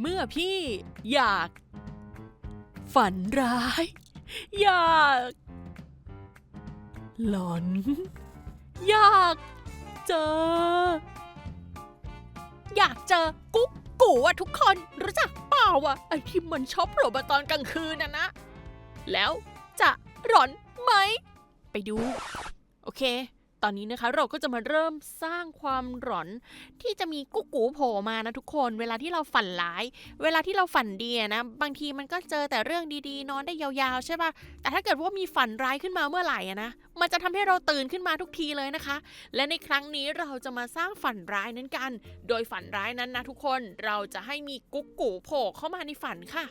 เมื่อพี่อยาก ฝันร้าย อยาก หลอน อยากเจอ อยากเจอกุ๊กกูอะทุกคนรู้จักเปล่าอะไอที่มันชอบโผล่มาตอนกลางคืนนะนะ แล้วจะหลอนไหม ไปดู โอเค ตอนนี้นะคะเราก็จะมาเริ่มสร้างความหลอน ที่จะมีกุ๊กกูโผล่มานะทุกคน เวลาที่เราฝันร้าย เวลาที่เราฝันดีนะ บางทีมันก็เจอแต่เรื่องดีๆ นอนได้ยาวๆ ใช่ปะแต่ถ้าเกิดว่ามีฝันร้ายขึ้นมาเมื่อไหร่นะ มันจะทำให้เราตื่นขึ้นมาทุกทีเลยนะคะ และในครั้งนี้เราจะมาสร้างฝันร้ายนั้นกัน โดยฝันร้ายนั้นนะทุกคน เราจะให้มีกุ๊กกูโผล่เข้ามาในฝันค่ะ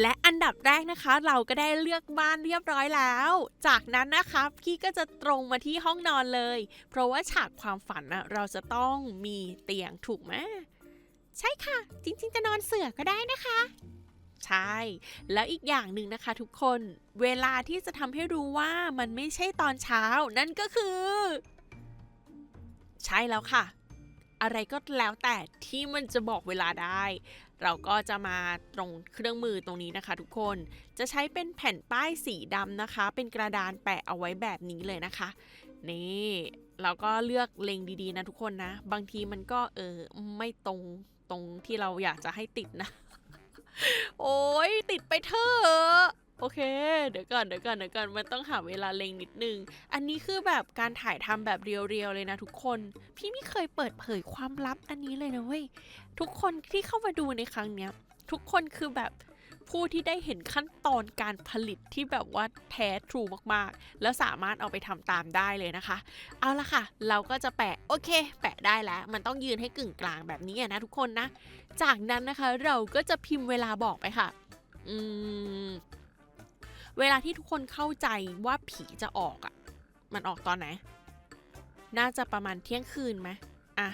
และอันดับแรกนะคะ เราก็ได้เลือกบ้านเรียบร้อยแล้ว จากนั้นนะคะพี่ก็จะตรงมาที่ห้องนอนเลย เพราะว่าฉากความฝันนะเราจะต้องมีเตียงถูกไหมใช่ค่ะ จริงๆจะนอนเสื่อก็ได้นะคะ ใช่ แล้วอีกอย่างหนึ่งนะคะทุกคนเวลาที่จะทำให้รู้ว่ามันไม่ใช่ตอนเช้า นั่นก็คือ ใช่แล้วค่ะ อะไรก็แล้วแต่ที่มันจะบอกเวลาได้ เราก็จะมาตรงเครื่องมือตรงนี้นะคะ ทุกคนจะใช้เป็นแผ่นป้ายสีดำนะคะ เป็นกระดานแปะเอาไว้แบบนี้เลยนะคะ นี่เราก็เลือกเล็งดีๆนะทุกคนนะ บางทีมันก็เออไม่ตรงตรงที่เราอยากจะให้ติดนะ โอ้ยติดไปเถอะ โอเค เดี๋ยวก่อนเดี๋ยวก่อนเดี๋ยวก่อนมันต้องหาเวลาเล็งนิดนึง อันนี้คือแบบการถ่ายทำแบบเรียวๆเลยนะทุกคน พี่ไม่เคยเปิดเผยความลับอันนี้เลยนะเว้ย ทุกคนที่เข้ามาดูในครั้งเนี้ย ทุกคนคือแบบผู้ที่ได้เห็นขั้นตอนการผลิตที่แบบว่าแท้ทรูมากๆ แล้วสามารถเอาไปทำตามได้เลยนะคะ เอาละค่ะ เราก็จะแปะโอเค แปะได้แล้ว มันต้องยืนให้กึ่งกลางแบบนี้นะทุกคนนะ จากนั้นนะคะเราก็จะพิมพ์เวลาบอกไปค่ะ อืม เวลาที่ทุกคนเข้าใจว่าผีจะออกอะ่ะ มันออกตอนไหน น่าจะประมาณเที่ยงคืนไหมอะ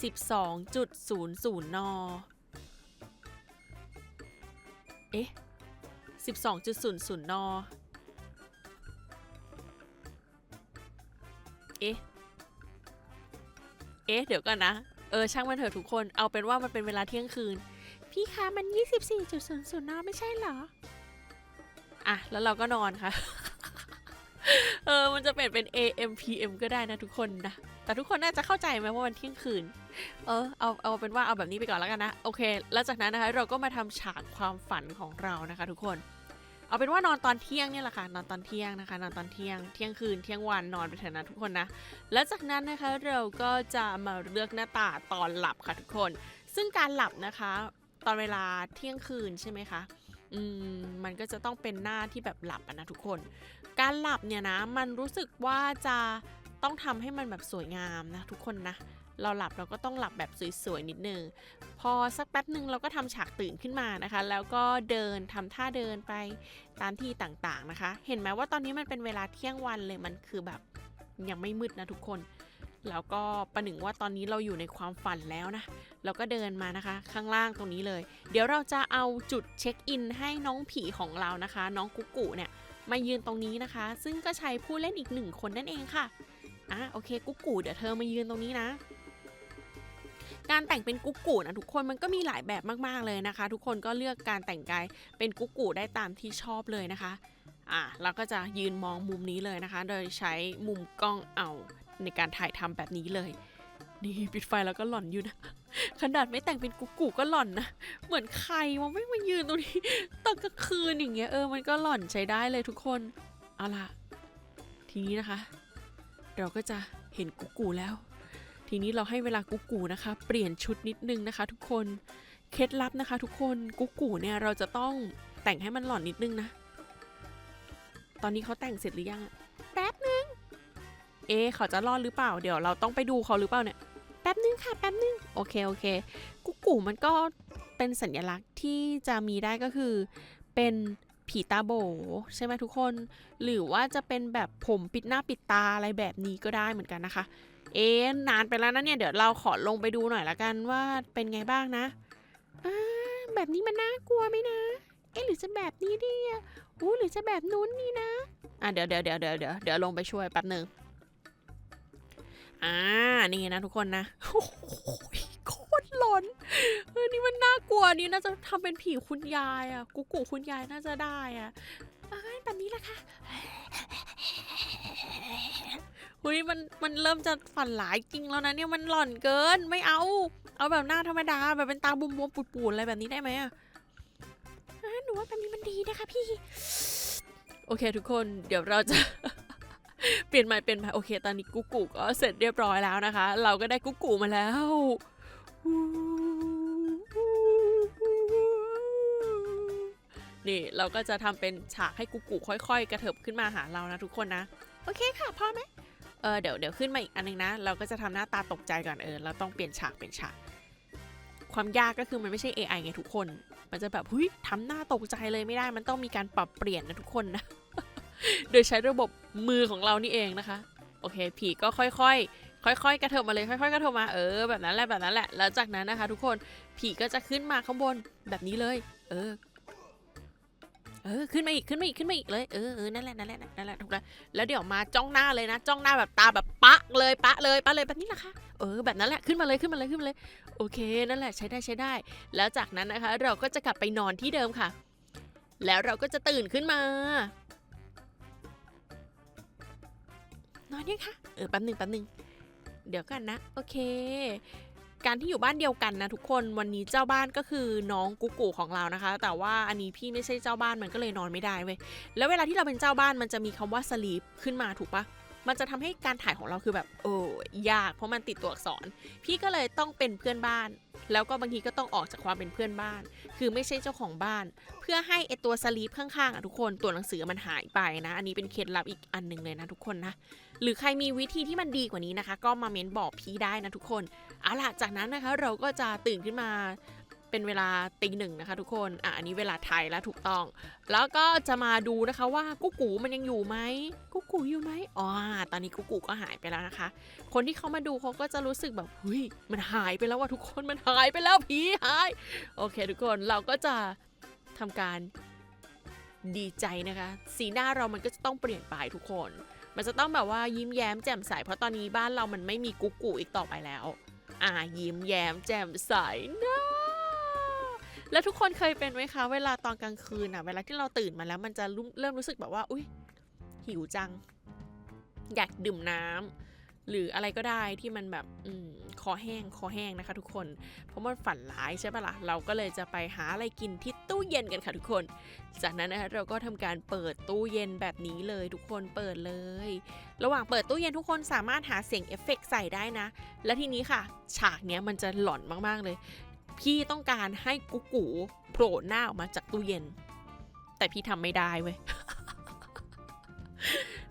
12.00 น เอ๊ะ 12.00 น เอ๊ะ เอ๊ะ เดี๋ยวก่อนนะ เออ ช่างมันเถอะทุกคน เอาเป็นว่ามันเป็นเวลาเที่ยงคืน พี่คะ มัน 24.00 น ไม่ใช่เหรอ อะ แล้วเราก็นอนค่ะ เออ มันจะเปลี่ยนเป็น AM PM ก็ได้นะทุกคนนะ แต่ทุกคนน่าจะเข้าใจไหมว่ามันเที่ยงคืน เออ เอา เอาเป็นว่าเอาแบบนี้ไปก่อนแล้วกันนะ โอเค แล้วจากนั้นนะคะเราก็มาทำฉากความฝันของเรานะคะ ทุกคน เอาเป็นว่านอนตอนเที่ยงเนี่ยแหละค่ะ นอนตอนเที่ยงนะคะ นอนตอนเที่ยง เที่ยงคืน เที่ยงวัน นอนไปเถอะนะทุกคนนะ แล้วจากนั้นนะคะเราก็จะมาเลือกหน้าตาตอนหลับค่ะทุกคน ซึ่งการหลับนะคะ ตอนเวลาเที่ยงคืนใช่ไหมคะ อืมมันก็จะต้องเป็นหน้าที่แบบหลับนะทุกคน การหลับเนี่ยนะ มันรู้สึกว่าจะต้องทำให้มันแบบสวยงามนะทุกคนนะ เราหลับเราก็ต้องหลับแบบสวยๆนิดนึง พอสักแป๊บหนึ่งเราก็ทำฉากตื่นขึ้นมานะคะ แล้วก็เดินทำท่าเดินไปตามที่ต่างๆนะคะ เห็นไหมว่าตอนนี้มันเป็นเวลาเที่ยงวันเลยมันคือแบบยังไม่มืดนะทุกคน แล้วก็ประหนึ่งว่าตอนนี้เราอยู่ในความฝันแล้วนะ เราก็เดินมานะคะ ข้างล่างตรงนี้เลย เดี๋ยวเราจะเอาจุดเช็คอินให้น้องผีของเรานะคะ น้องกุ๊กกุเนี่ยมายืนตรงนี้นะคะ ซึ่งก็ใช้ผู้เล่นอีกหนึ่งคนนั่นเองค่ะอะโอเคกุ๊กกูเดี๋ยวเธอมายืนตรงนี้นะ การแต่งเป็นกุ๊กกูนะทุกคนมันก็มีหลายแบบมากๆเลยนะคะ ทุกคนก็เลือกการแต่งกายเป็นกุ๊กกูได้ตามที่ชอบเลยนะคะอะเราก็จะยืนมองมุมนี้เลยนะคะ โดยใช้มุมกล้องเอา ในการถ่ายทำแบบนี้เลย นี่ปิดไฟแล้วก็หล่อนอยู่นะ ขนาดไม่แต่งเป็นกุ๊กกูก็หล่อนนะ เหมือนใครวะไม่มายืนตรงนี้ตอนกลางคืนอย่างเงี้ยเออมันก็หล่อนใช้ได้เลยทุกคนเอาล่ะ ทีนี้นะคะ เราก็จะเห็นกุ๊กกูแล้ว ทีนี้เราให้เวลากุ๊กกูนะคะ เปลี่ยนชุดนิดนึงนะคะ ทุกคนเคล็ดลับนะคะ ทุกคนกุ๊กกูเนี่ยเราจะต้องแต่งให้มันหล่อนนิดนึงนะ ตอนนี้เขาแต่งเสร็จหรือยังแป๊บนึง เอ๊เขาจะรอดหรือเปล่า เดี๋ยวเราต้องไปดูเขาหรือเปล่าเนี่ย แป๊บนึงค่ะ แป๊บนึง โอเค โอเค กุ๊กกูมันก็เป็นสัญลักษณ์ที่จะมีได้ก็คือ เป็นผีตาโบใช่ไหมทุกคน หรือว่าจะเป็นแบบผมปิดหน้าปิดตาอะไรแบบนี้ก็ได้เหมือนกันนะคะ เอ๊นานไปแล้วนะเนี่ย เดี๋ยวเราขอลงไปดูหน่อยละกันว่าเป็นไงบ้างนะแบบนี้มันน่ากลัวไหมนะ เอ๊หรือจะแบบนี้ดีอะอู้หรือจะแบบนู้นนี่นะ อะเดี๋ยวเดี๋ยวเดี๋ยวเดี๋ยวเดี๋ยวเดี๋ยวลงไปช่วยแป๊บหนึ่ง อ่า นี่นะทุกคนนะ โอ้โหโคตรหลอนเออนี่มันน่ากลัวนนี้น่าจะทำเป็นผีคุณยายอะ กุ๊กกูคุณยายน่าจะได้อะอ้ยแบบนี้แหละค่ะหุยมันมันเริ่มจะฝันหลายจริงแล้วนะเนี่ยมันหลอนเกินไม่เอา เอาแบบหน้าธรรมดาแบบเป็นตาบวมๆปูดๆอะไรแบบนี้ได้ไหมอะอ้ยหนูว่าแบบนี้มันดีนะคะพี่ โอเคทุกคนเดี๋ยวเราจะ เปลี่ยนใหม่เป็นใหม่โอเค ตอนนี้กุ๊กกูก็เสร็จเรียบร้อยแล้วนะคะ เราก็ได้กุ๊กกูมาแล้วนี่เราก็จะทำเป็นฉากให้กุ๊กกูค่อย ๆ กระเถิบขึ้นมาหาเรานะทุกคนนะ โอเคค่ะพอไหมเออเดี๋ยวเดี๋ยวขึ้นมาอีกอันนึงนะ เราก็จะทำหน้าตาตกใจก่อนเออเราต้องเปลี่ยนฉากเป็นฉาก ความยากก็คือมันไม่ใช่ AI ไงทุกคน มันจะแบบหุยทำหน้าตกใจเลยไม่ได้มันต้องมีการปรับเปลี่ยนนะทุกคนนะ โดยใช้ระบบมือของเรานี่เองนะคะ โอเค ผีก็ค่อยๆค่อยๆ กระเถิบมาเลย ค่อยๆ กระเถิบมา เออ แบบนั้นแหละ แบบนั้นแหละ แล้วจากนั้นนะคะ ทุกคน ผีก็จะขึ้นมาข้างบนแบบนี้เลย เออ เออ ขึ้นมาอีก ขึ้นมาอีก ขึ้นมาอีกเลย เออเออนั่นแหละ นั่นแหละ นั่นแหละ ถูกแล้ว แล้วเดี๋ยวมาจ้องหน้าเลยนะ จ้องหน้าแบบตาแบบปะเลย ปะเลย ปะเลย แบบนี้แหละคะ เออ แบบนั้นแหละ ขึ้นมาเลย ขึ้นมาเลย ขึ้นมาเลย โอเค นั่นแหละ ใช้ได้ ใช้ได้ แล้วจากนั้นนะคะ เราก็จะกลับไปนอนที่เดิมค่ะ แล้วเราก็จะตื่นขึ้นมา นอนยังคะเออแป๊บหนึ่งแป๊บหนึ่งเดี๋ยวกันนะ โอเค การที่อยู่บ้านเดียวกันนะทุกคนวันนี้เจ้าบ้านก็คือน้องกุ๊กกูของเรานะคะ แต่ว่าอันนี้พี่ไม่ใช่เจ้าบ้านมันก็เลยนอนไม่ได้เว้ยแล้วเวลาที่เราเป็นเจ้าบ้านมันจะมีคำว่า sleep ขึ้นมาถูกปะมันจะทำให้การถ่ายของเราคือแบบโอ้ยาก เพราะมันติดตัวอักษร พี่ก็เลยต้องเป็นเพื่อนบ้าน แล้วก็บางทีก็ต้องออกจากความเป็นเพื่อนบ้าน คือไม่ใช่เจ้าของบ้าน เพื่อให้ไอตัวสลีปข้างๆอะทุกคนตัวหนังสือมันหายไปนะ อันนี้เป็นเคล็ดลับอีกอันหนึ่งเลยนะทุกคนนะ หรือใครมีวิธีที่มันดีกว่านี้นะคะ ก็มาเม้นบอกพี่ได้นะทุกคน เอาล่ะจากนั้นนะคะเราก็จะตื่นขึ้นมาเป็นเวลาตีหนึ่งนะคะทุกคน อะอันนี้เวลาไทยแล้วถูกต้อง แล้วก็จะมาดูนะคะว่ากุ๊กกูมันยังอยู่ไหมกุ๊กกูอยู่ไหมอ๋อตอนนี้กุ๊กกูก็หายไปแล้วนะคะ คนที่เขามาดูเขาก็จะรู้สึกแบบเฮ้ยมันหายไปแล้วว่ะทุกคนมันหายไปแล้วผีหาย โอเค ทุกคนเราก็จะทำการดีใจนะคะ สีหน้าเรามันก็จะต้องเปลี่ยนไปทุกคน มันจะต้องแบบว่ายิ้มแย้มแจ่มใสเพราะตอนนี้บ้านเรามันไม่มีกุ๊กกูอีกต่อไปแล้ว อ่ายิ้มแย้มแจ่มใสนะแล้วทุกคนเคยเป็นไหมคะ เวลาตอนกลางคืนอะเวลาที่เราตื่นมาแล้วมันจะรู้เริ่มรู้สึกแบบว่า อุ้ยหิวจัง อยากดื่มน้ำหรืออะไรก็ได้ที่มันแบบอม อแห้งคอแห้งนะคะ ทุกคน เพราะมันฝันร้ายใช่ปะละ่ะ เราก็เลยจะไปหาอะไรกินที่ตู้เย็นกันค่ะทุกคน จากนั้นนะคะเราก็ทำการเปิดตู้เย็นแบบนี้เลยทุกคนเปิดเลย ระหว่างเปิดตู้เย็นทุกคนสามารถหาเสียงเอฟเฟกต์ใส่ได้นะ และทีนี้ค่ะ ฉากเนี้ยมันจะหลอนมากๆเลย พี่ต้องการให้กุ๊กูโผล่หน้าออกมาจากตู้เย็น แต่พี่ทำไม่ได้เว้ย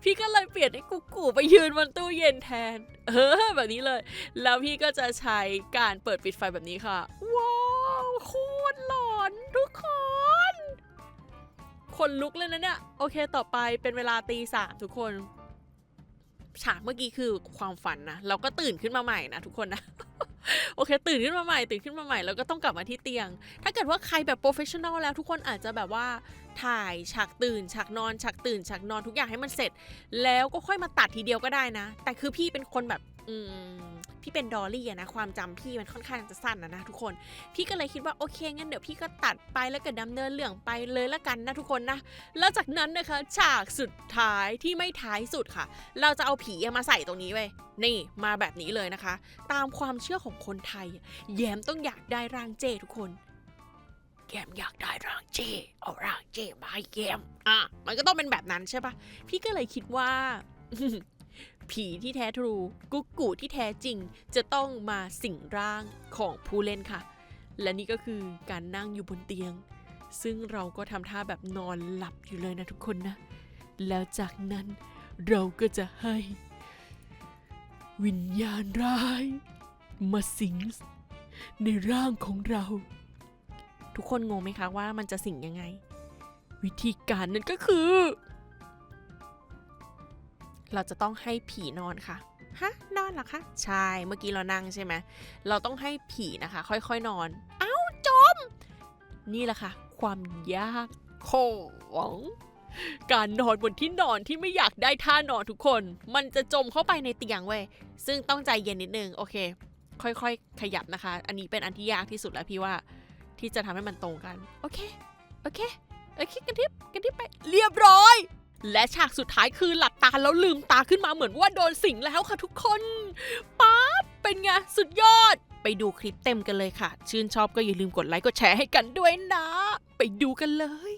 พี่ก็เลยเปลี่ยนให้กุ๊กกูไปยืนบนตู้เย็นแทน เออแบบนี้เลย แล้วพี่ก็จะใช้การเปิดปิดไฟแบบนี้ค่ะ ว้าวโคตรหลอนทุกคนคนลุกเลยนะเนี่ย โอเคต่อไปเป็นเวลาตีสามทุกคนฉากเมื่อกี้คือความฝันนะเราก็ตื่นขึ้นมาใหม่นะทุกคนนะโอเค ตื่นขึ้นมาใหม่ตื่นขึ้นมาใหม่แล้วก็ต้องกลับมาที่เตียง ถ้าเกิดว่าใครแบบโปรเฟชชั่นอลแล้วทุกคนอาจจะแบบว่า ถ่ายฉากตื่นฉากนอนฉากตื่นฉากนอนทุกอย่างให้มันเสร็จ แล้วก็ค่อยมาตัดทีเดียวก็ได้นะ แต่คือพี่เป็นคนแบบอืมพี่เป็นดอลลี่อะนะความจำพี่มันค่อนข้างจะสั้นนะนะทุกคน พี่ก็เลยคิดว่าโอเคงั้นเดี๋ยวพี่ก็ตัดไปแล้วก็ดำเนินเรื่องไปเลยละกันนะทุกคนนะ แล้วจากนั้นนะคะฉากสุดท้ายที่ไม่ท้ายสุดค่ะ เราจะเอาผีมาใส่ตรงนี้เว้ยนี่มาแบบนี้เลยนะคะ ตามความเชื่อของคนไทย แย้มต้องอยากได้ร่างเจทุกคน แยมอยากได้ร่างเจเอาร่างเจมาให้แยมอะมันก็ต้องเป็นแบบนั้นใช่ปะพี่ก็เลยคิดว่า ผีที่แท้ทรูกุ๊กกูที่แท้จริง จะต้องมาสิงร่างของผู้เล่นค่ะ และนี่ก็คือการนั่งอยู่บนเตียง ซึ่งเราก็ทำท่าแบบนอนหลับอยู่เลยนะทุกคนนะ แล้วจากนั้นเราก็จะให้ วิญญาณร้าย มาสิงในร่างของเรา ทุกคนงงไหมคะว่ามันจะสิงยังไง วิธีการนั้นก็คือ เราจะต้องให้ผีนอนค่ะฮะนอนเหรอคะใช่เมื่อกี้เรานั่งใช่ไหมเราต้องให้ผีนะคะ ค่อยๆนอน เอ้าจม นี่แหละค่ะ ความยากของการนอนบนที่นอนที่ไม่อยากได้ท่านอนทุกคน มันจะจมเข้าไปในเตียงเว้ยซึ่งต้องใจเย็นนิดนึงโอเค ค่อยๆ ขยับนะคะ อันนี้เป็นอันที่ยากที่สุดแล้วพี่ว่า ที่จะทำให้มันตรงกัน โอเค โอเค โอเคกระดิบกระดิบไป เรียบร้อย และฉากสุดท้ายคือหลับตาแล้วลืมตาขึ้นมาเหมือนว่าโดนสิงแล้วค่ะทุกคนป๊าบเป็นไงสุดยอด ไปดูคลิปเต็มกันเลยค่ะ ชื่นชอบก็อย่าลืมกดไลค์กดแชร์ให้กันด้วยนะ ไปดูกันเลย